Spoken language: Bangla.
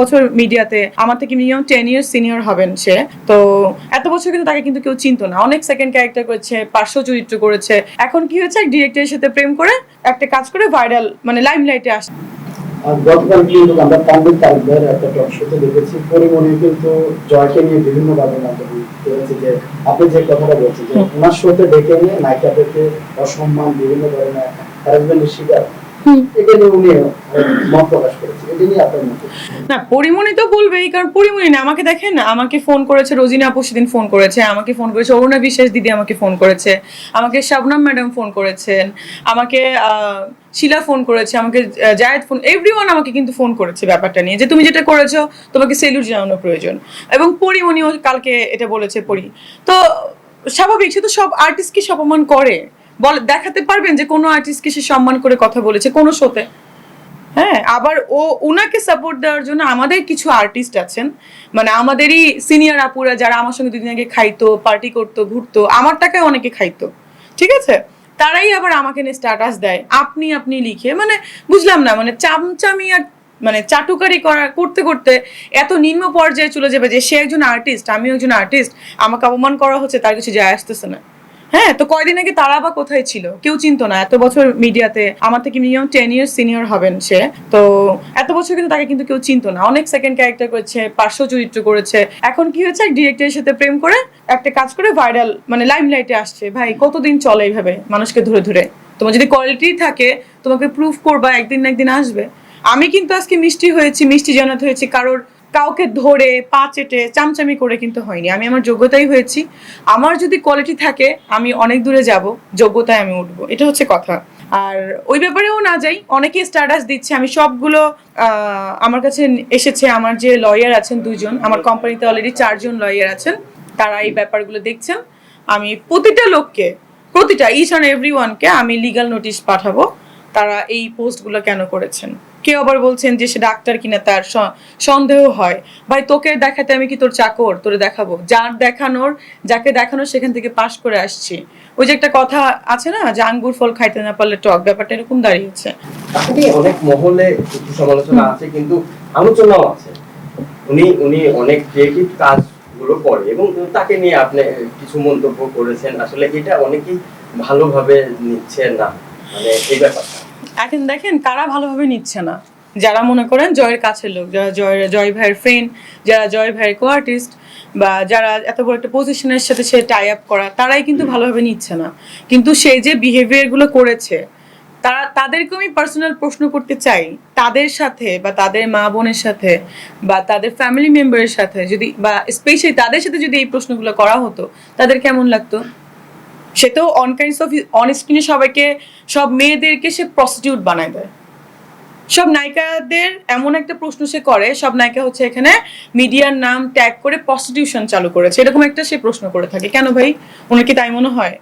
বছর মিডিয়াতে আমার থেকে মিনিমাম টেন ইয়ার্স সিনিয়র হবেন সে। তো এত বছর কিন্তু তাকে কিন্তু কেউ চিনতো না। অনেক সেকেন্ড ক্যারেক্টার করেছে পার্শ্ব চরিত্র করেছে। এখন কি হয়েছে ডিরেক্টরের সাথে প্রেম করে একটা কাজ করে ভাইরাল মানে লাইমলাইটে আসে। গতকাল কিন্তু আমরা পন্ডিত তারিখের একটা টক শোতে দেখেছি। পরিমণি কিন্তু জয়কে নিয়ে বিভিন্ন ভাবে করেছে যে আপনি যে কথাটা বলছেন যে ওনার শোতে ডেকে নিয়ে নায়িকাদেরকে অসম্মান বিভিন্ন ধরনের হ্যারাসমেন্টের শিকার না, পরিমণি তো বলবেই কারণ পরিমণি না, আমাকে দেখেন, আমাকে ফোন করেছে, রোজিনা আপু সেদিন ফোন করেছে, আমাকে ফোন করেছে, অরুণা বিশ্বাস দিদি আমাকে ফোন করেছে, আমাকে শাবনাম ম্যাডাম ফোন করেছেন, আমাকে শিলা ফোন করেছে, আমাকে জায়েদ ফোন এভরিওয়ান আমাকে কিন্তু ফোন করেছে ব্যাপারটা নিয়ে, যে তুমি যেটা করেছ, তোমাকে সেলুট জানানো প্রয়োজন। এবং পরিমণিও কালকে এটা বলেছে, পরি। তো, স্বাভাবিক, সে তো সব আর্টিস্টকে অপমান করে। বল, দেখাতে পারবেন যে কোনো আর্টিস্টকে সে সম্মান করে কথা বলেছে কোনো শোতে? হ্যাঁ আবার ও, উনাকে সাপোর্ট দেওয়ার জন্য আমাদের কিছু আর্টিস্ট আছেন। মানে আমাদেরই সিনিয়র আপুরা যারা আমার সঙ্গে দুদিন আগে খাইতো পার্টি করতো, ঘুরতো, আমার টাকায় অনেকে খাইতো। ঠিক আছে? তারাই আবার আমাকে নিয়ে স্ট্যাটাস দেয়। আপনি আপনি লিখে মানে বুঝলাম না মানে চামচামি আর মানে চাটুকারি করা, করতে করতে এত নিম্ন পর্যায়ে চলে যাবে যে সে একজন আর্টিস্ট আমিও একজন আর্টিস্ট আমাকে অপমান করা হচ্ছে, তার কিছু যায় আসতেছে না। হ্যাঁ তো কয়দিন আগে তারা বা কোথায় ছিল? কেউ চিনতো না। এত বছর মিডিয়াতে আমার থেকে মিনিমাম টেন ইয়ার্স সিনিয়র হবেন সে। তো এত বছর কিন্তু তাকে কিন্তু কেউ চিনতো না। অনেক সেকেন্ড ক্যারেক্টার করেছে, পার্শ্ব চরিত্র করেছে। এখন কি হয়েছে? ডিরেক্টরের সাথে প্রেম করে একটা কাজ করে ভাইরাল মানে লাইমলাইটে আসছে। ভাই, কতদিন চলে এইভাবে মানুষকে ধরে ধরে? তোমার যদি কোয়ালিটি থাকে, তোমাকে প্রুফ করবা, একদিন না একদিন আসবে। আমি কিন্তু আজকে মিষ্টি হয়েছি, মিষ্টি জানাতে হয়েছি। কারোর কাউকে ধরে, পা চেটে, চামচামি করে কিন্তু হয়নি। আমি আমার যোগ্যতাই হয়েছি। আমার যদি কোয়ালিটি থাকে, আমি অনেক দূরে যাব, যোগ্যতায় আমি উঠবো। এটা হচ্ছে কথা। আর ওই ব্যাপারেও না যাই, অনেকেই স্ট্যাটাস দিচ্ছে। আমি সবগুলো আমার কাছে এসেছে। আমার যে লয়ার আছেন দুজন আমার কোম্পানিতে অলরেডি চারজন লয়ার আছেন। তারা এই ব্যাপারগুলো দেখছেন। আমি প্রতিটা লোককে, প্রতিটা ইচ অ্যান্ড এভরি ওয়ানকে আমি লিগাল নোটিশ পাঠাবো। তারা এই পোস্টগুলো কেন করেছেন? কেউ আবার বলছেন যে সে ডাক্তার কিনা তার সন্দেহ হয়। ভাই, তোকে দেখাতে আমি কি তোর চাকর? তোরে দেখাবো। যার দেখানোর, যাকে দেখানোর সেখান থেকে পাশ করে আসছি। ওই যে একটা কথা আছে না, যে আঙ্গুর ফল খাইতে না পারলে টক, ব্যাপারটা এরকম দাঁড়িয়েছে। অনেক মহলে সমালোচনা আছে, কিন্তু আলোচনাও আছে। উনি উনি অনেক ক্রিয়েটিভ কাজগুলো করে এবং তাকে নিয়ে আপনি কিছু মন্তব্য করেছেন। আসলে এটা অনেকেই ভালোভাবে নিচ্ছে না। মানে এই ব্যাপারটা। এখন দেখেন কারা ভালোভাবে নিচ্ছে না। যারা মনে করেন জয়ের কাছের লোক, যারা জয় জয় ভাইয়ের ফ্রেন্ড যারা জয় ভাইয়ের কো আর্টিস্ট বা যারা এত বড় একটা পজিশনের সাথে সে টাই আপ করা, তারাই কিন্তু ভালোভাবে নিচ্ছে না। কিন্তু সে যে বিহেভিয়ারগুলো করেছে, তারা তাদেরকে আমি পার্সোনাল প্রশ্ন করতে চাই। তাদের সাথে বা তাদের মা বোনের সাথে বা তাদের ফ্যামিলি মেম্বারের সাথে যদি বা স্পেশালি তাদের সাথে যদি এই প্রশ্নগুলো করা হতো, তাদের কেমন লাগতো? সে তো অন অফ অন স্ক্রিনে সবাইকে, সব মেয়েদেরকে সে প্রস্টিটিউট বানায় দেয়। সব নায়িকাদের এমন একটা প্রশ্ন সে করে, সব নায়িকা হচ্ছে এখানে মিডিয়ার নাম ট্যাগ করে প্রস্টিটিউশন চালু করেছে। এরকম একটা সে প্রশ্ন করে থাকে। কেন ভাই? ওনার কি তাই মনে হয়?